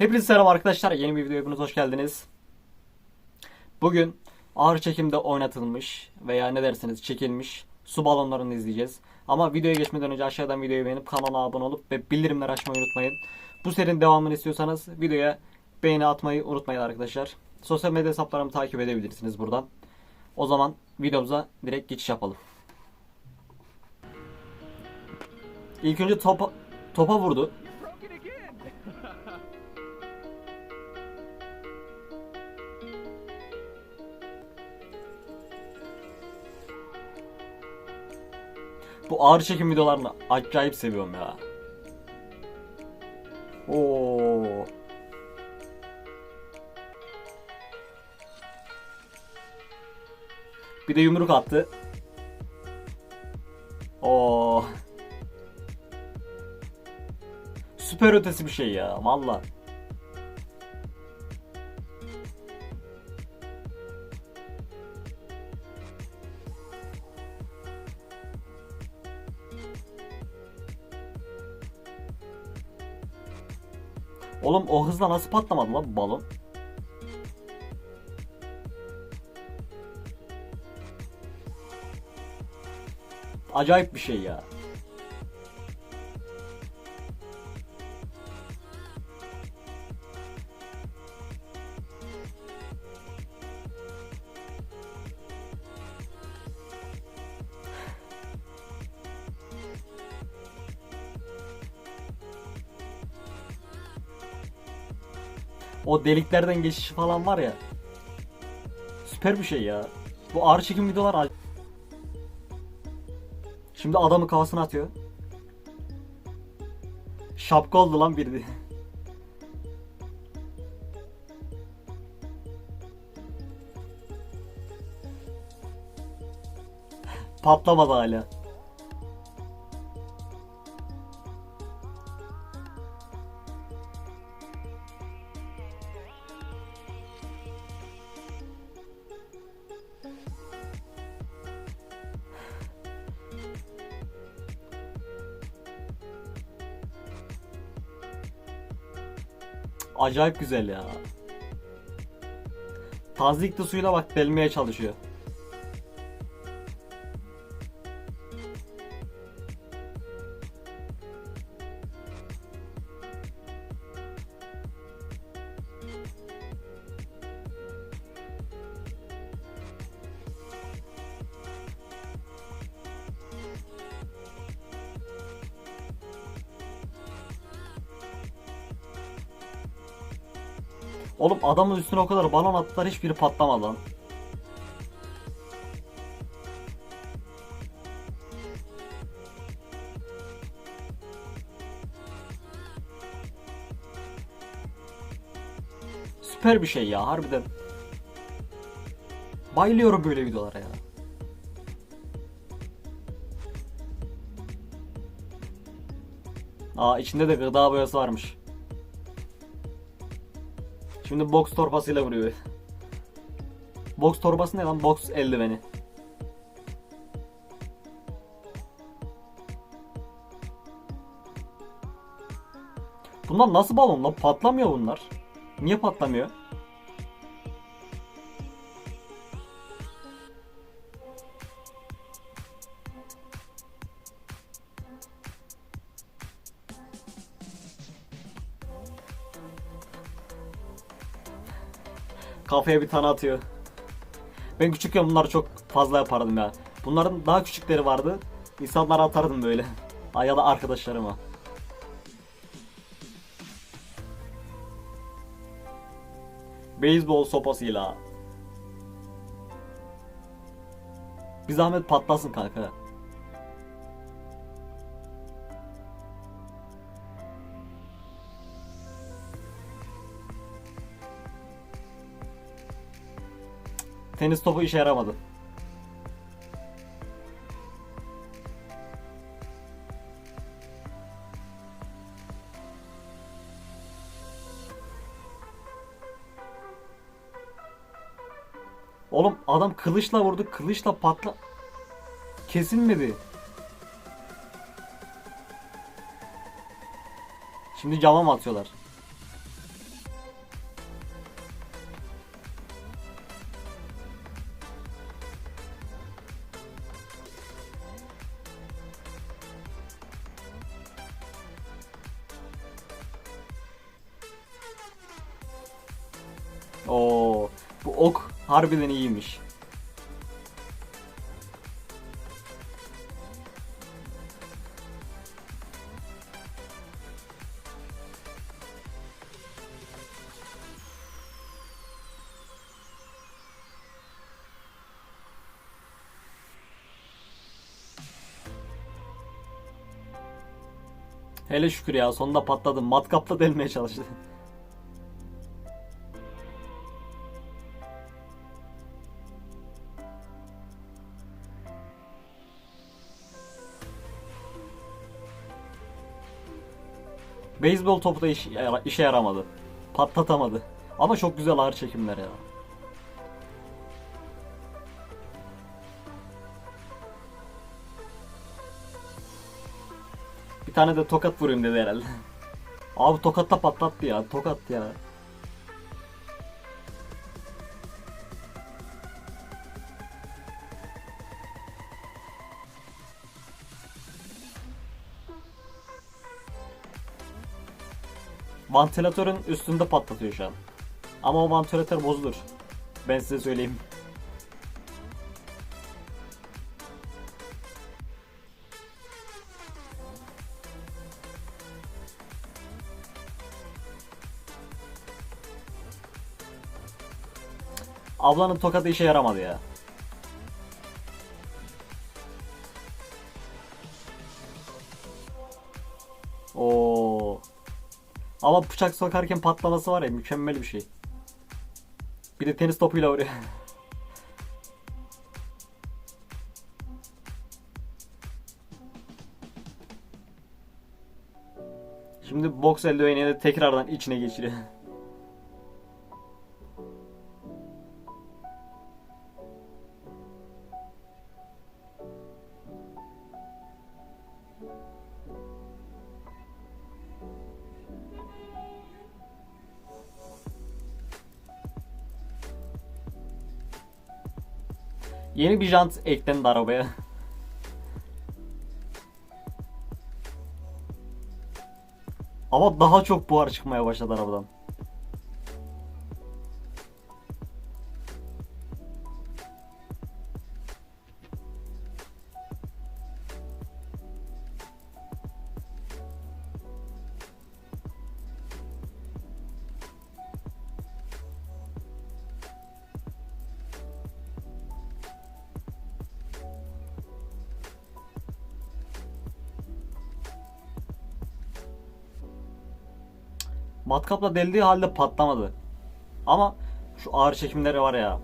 Hepinize selam arkadaşlar. Yeni bir videoya hepiniz hoş geldiniz. Bugün ağır çekimde oynatılmış veya ne derseniz çekilmiş su balonlarını izleyeceğiz. Ama videoya geçmeden önce aşağıdan videoyu beğenip kanala abone olup ve bildirimleri açmayı unutmayın. Bu serinin devamını istiyorsanız videoya beğeni atmayı unutmayın arkadaşlar. Sosyal medya hesaplarımı takip edebilirsiniz buradan. O zaman videomuza direkt geçiş yapalım. İlk önce topa, topa vurdu. Bu ağır çekim videolarını acayip seviyorum ya. Oo. Bir de yumruk attı. Oo. Süper ötesi bir şey ya valla. Oğlum o hızla nasıl patlamadı lan balon? Acayip bir şey ya. O deliklerden geçişi falan var ya. Süper bir şey ya. Bu ağır çekim videolar Şimdi adamı kafasına atıyor. Şapka oldu lan biri. Patlamadı hala. Acayip güzel ya. Tazikli suyuna bak delmeye çalışıyor. Oğlum adamın üstüne o kadar balon attılar hiçbiri patlamadı lan. Süper bir şey ya harbiden. Bayılıyorum böyle videolara ya. Aa içinde de gıda boyası varmış. Şimdi box torbasıyla vuruyor. Box torbası ne lan? Box eldiveni. Bunlar nasıl balon lan? Patlamıyor bunlar. Niye patlamıyor? Kafaya bir tane atıyor. Ben küçükken bunları çok fazla yapardım ya. Bunların daha küçükleri vardı. İnsanlara atardım böyle. Ya da arkadaşlarıma. Beyzbol sopasıyla. Bir zahmet patlasın kanka. Tenis topu işe yaramadı. Oğlum adam kılıçla vurdu. Kılıçla patla... Kesilmedi. Şimdi cama mı atıyorlar? Bu ok harbiden iyiymiş. Hele şükür ya sonunda patladım. Matkapla delmeye çalıştı. Beyzbol topu da iş- işe yaramadı. Patlatamadı. Ama çok güzel ağır çekimler ya. Bir tane de tokat vurayım dedi herhalde. Abi tokatla patlattı ya. Tokat ya. Vantilatörün üstünde patlatıyor şu an. Ama o vantilatör bozulur. Ben size söyleyeyim. Ablanın tokadı işe yaramadı ya. Ama bıçak sokarken patlaması var ya mükemmel bir şey. Bir de tenis topuyla vuruyor. Şimdi boks eldiveniyle tekrardan içine geçiriyor. Yeni bir jant eklendi arabaya. Ama daha çok buhar çıkmaya başladı arabadan. Matkapla deldiği halde patlamadı. Ama şu ağır çekimleri var ya.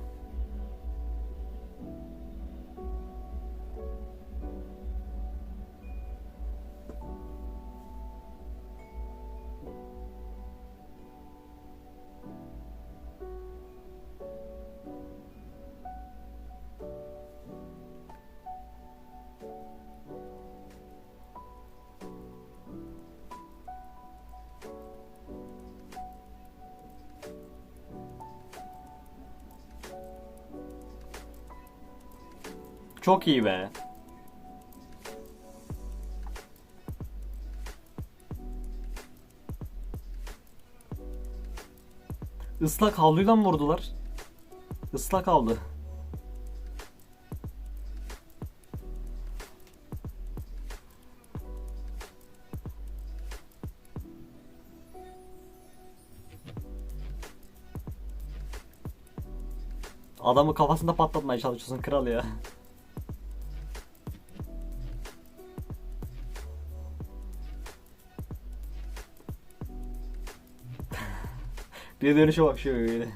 Çok iyi be. Islak havluyla mı vurdular? Islak havlu. Adamı kafasında patlatmaya çalışıyorsun kral ya. Bir dönüşe bak şöyle.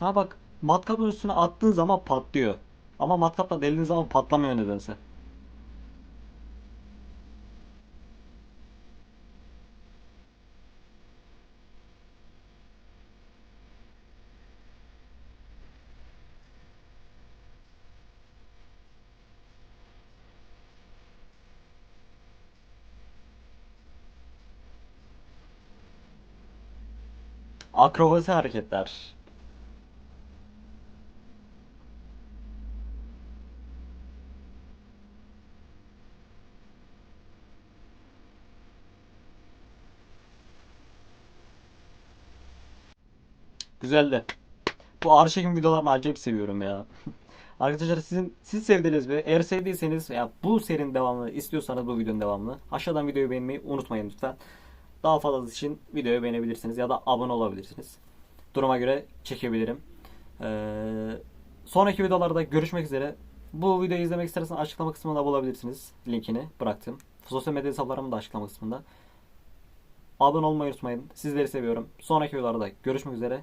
Ha bak matkapın üstüne attığın zaman patlıyor. Ama matkapla deldiğin zaman patlamıyor nedense. Akrobasi hareketler. Güzeldi. Bu ağır çekim videolarını acayip seviyorum ya. Arkadaşlar sizin siz sevdiniz mi? Eğer sevdiyseniz ya bu serinin devamını istiyorsanız bu videonun devamını aşağıdan videoyu beğenmeyi unutmayın lütfen. Daha fazlası için videoyu beğenebilirsiniz ya da abone olabilirsiniz. Duruma göre çekebilirim. Ee, sonraki videolarda görüşmek üzere. Bu videoyu izlemek isterseniz açıklama kısmında bulabilirsiniz. Linkini bıraktım. Sosyal medya hesaplarım da açıklama kısmında. Abone olmayı unutmayın. Sizleri seviyorum. Sonraki videolarda görüşmek üzere.